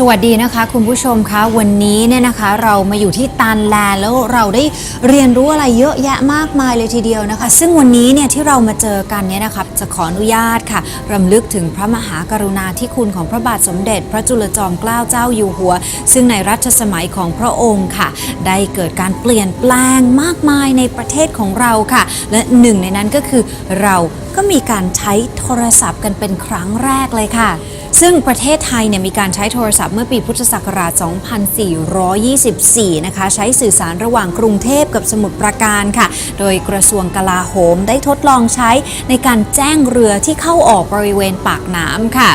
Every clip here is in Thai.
สวัสดีนะคะคุณผู้ชมคะวันนี้เนี่ยนะคะเรามาอยู่ที่ตานแลนแล้วเราได้เรียนรู้อะไรเยอะแยะมากมายเลยทีเดียวนะคะ ซึ่งวันนี้เนี่ยที่เรามาเจอกันเนี่ยนะคะจะขออนุญาตค่ะรำลึกถึงพระมหากรุณาธิคุณของพระบาทสมเด็จ พระจุลจอมเกล้าเจ้าอยู่หัว ซึ่งในรัชสมัยของพระองค์ค่ะ ได้เกิดการเปลี่ยนแปลงมากมายในประเทศของเราค่ะ และหนึ่งในนั้นก็คือเรา ก็มีการใช้โทรศัพท์กันเป็นครั้งแรกเลยค่ะ ซึ่งประเทศไทยเนี่ยมีการใช้โทรศัพท์เมื่อปีพุทธศักราช 2424 นะคะ ใช้สื่อสารระหว่างกรุงเทพกับสมุทรปราการค่ะ โดยกระทรวงกลาโหมได้ทดลองใช้ในการแจ้งเรือที่เข้าออกบริเวณปากน้ำค่ะ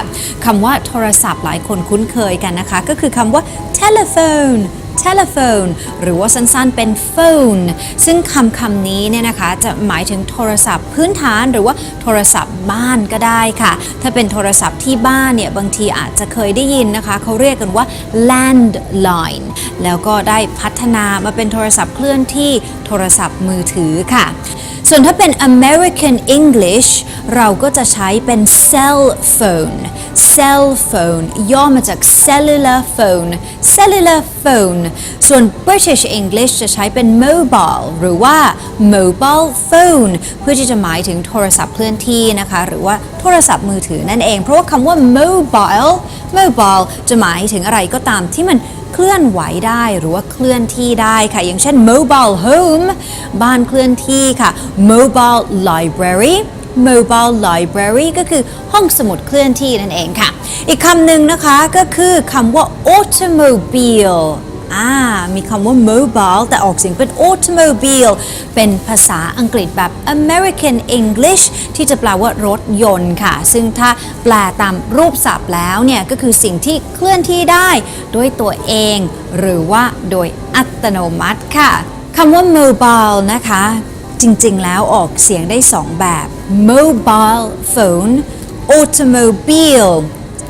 คำว่าโทรศัพท์หลายคนคุ้นเคยกันนะคะ ก็คือคำว่า telephone telephone หรือว่าสั้นๆเป็น phone ซึ่งคำคำนี้เนี่ยนะคะจะหมายถึงโทรศัพท์พื้นฐานหรือว่าโทรศัพท์บ้านก็ได้ค่ะ ถ้าเป็นโทรศัพท์ที่บ้านเนี่ยบางทีอาจจะเคยได้ยินนะคะเขาเรียกกันว่า landline แล้วก็ได้พัฒนามาเป็นโทรศัพท์เคลื่อนที่โทรศัพท์มือถือค่ะ ส่วนถ้าเป็น American English เราก็จะใช้เป็น cell phone cell phone ย่อมาจาก cellular phone cellular phone ส่วน British English จะใช้เป็น mobile หรือว่า mobile phone เพื่อที่จะหมายถึงโทรศัพท์เคลื่อนที่นะคะ หรือว่าโทรศัพท์มือถือนั่นเอง เพราะว่าคำว่า mobile mobile จะหมายถึงอะไรก็ตามที่มัน เคลื่อนไหวได้หรือว่าเคลื่อนที่ได้ค่ะ อย่างเช่น mobile home บ้านเคลื่อนที่ค่ะ mobile library mobile library ก็คือห้องสมุดเคลื่อนที่นั่นเองค่ะ อีกคำหนึ่งนะคะก็คือคำว่า automobile อ่ามีคำว่า mobile แต่ออกเสียงเป็น automobile เป็นภาษาอังกฤษแบบ American English ที่จะแปลว่ารถยนต์ค่ะ ซึ่งถ้าแปลตามรูปศัพท์แล้วเนี่ย ก็คือสิ่งที่เคลื่อนที่ได้ด้วยตัวเอง หรือว่าโดยอัตโนมัติค่ะคำว่า mobile นะคะ จริงๆ แล้วออกเสียงได้สองแบบ mobile phone automobile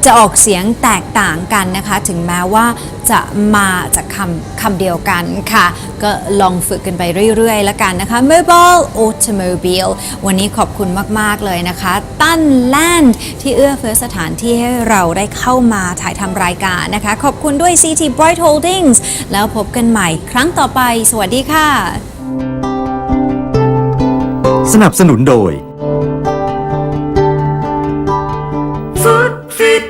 จะออกเสียงแตกต่างกันนะคะ ถึงแม้ว่าจะมาจากคำคำเดียวกันค่ะ ก็ลองฝึกกันไปเรื่อยๆ แล้วกันนะคะ mobile automobile วันนี้ขอบคุณมากๆเลยนะคะ ตั้นแลนด์ที่เอื้อเฟื้อสถานที่ให้เราได้เข้ามาถ่ายทำรายการนะคะ ขอบคุณด้วย CT Bright Holdings แล้วพบกันใหม่ครั้งต่อไป สวัสดีค่ะ สนับสนุนโดย Food Fit